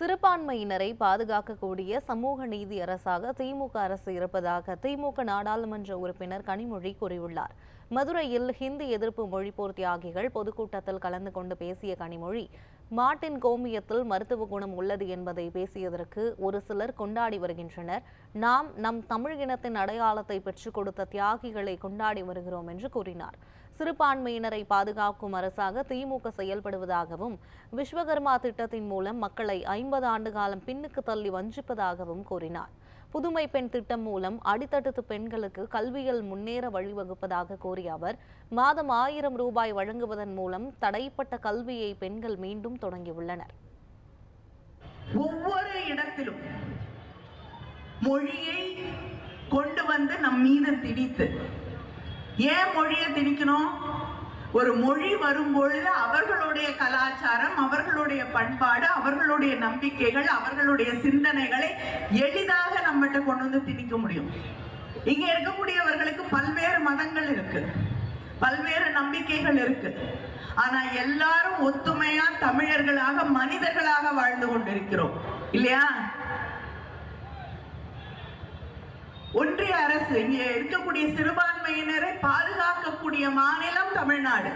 சிறுபான்மையினரை பாதுகாக்கக்கூடிய சமூக நீதி அரசாக திமுக அரசு இருப்பதாக திமுக நாடாளுமன்ற உறுப்பினர் கனிமொழி கூறியுள்ளார். மதுரையில் ஹிந்தி எதிர்ப்பு மொழிப்போர் தியாகிகள் பொதுக்கூட்டத்தில் கலந்து கொண்டு பேசிய கனிமொழி மாட்டின் கோமியத்தில் மருத்துவ குணம் உள்ளது என்பதை பேசியதற்கு ஒரு சிலர் கொண்டாடி வருகின்றனர். நாம் நம் தமிழ் இனத்தின் அடையாளத்தை பெற்றுக் கொடுத்த தியாகிகளை கொண்டாடி வருகிறோம் என்று கூறினார். சிறுபான்மையினரை பாதுகாக்கும் அரசாக திமுக செயல்படுவதாகவும் விஸ்வகர்மா திட்டத்தின் மூலம் மக்களை ஐம்பது ஆண்டு காலம் பின்னுக்கு தள்ளி வஞ்சிப்பதாகவும் கூறினார். புதுமை பெண் திட்டம் மூலம் அடித்தட்டு பெண்களுக்கு கல்வியில் முன்னேற வழிவகுப்பதாக கூறிய அவர் மாதம் ஆயிரம் ரூபாய் வழங்குவதன் மூலம் தடைப்பட்ட கல்வியை பெண்கள் மீண்டும் தொடங்கியுள்ளனர். ஒவ்வொரு இடத்திலும் மொழியை கொண்டு வந்து நம் மீது திணித்து ஏன் மொழியை திணிக்கணும்? ஒரு மொழி வரும்பொழுது அவர்களுடைய கலாச்சாரம் அவர்களுடைய பண்பாடு அவர்களுடைய நம்பிக்கைகள் அவர்களுடைய சிந்தனைகளை எளிதாக நம்மகிட்ட கொண்டு வந்து திணிக்க முடியும். இங்க இருக்கக்கூடியவர்களுக்கு பல்வேறு மதங்கள் இருக்கு. பல்வேறு நம்பிக்கைகள் இருக்கு. ஆனா எல்லாரும் ஒத்துமையா தமிழர்களாக மனிதர்களாக வாழ்ந்து கொண்டிருக்கிறோம். இல்லையா? ஒன்றிய அரசு இங்கே இருக்கக்கூடிய சிறுபான்மையினரை பாதுகாக்க மாநிலம் தமிழ்நாடு.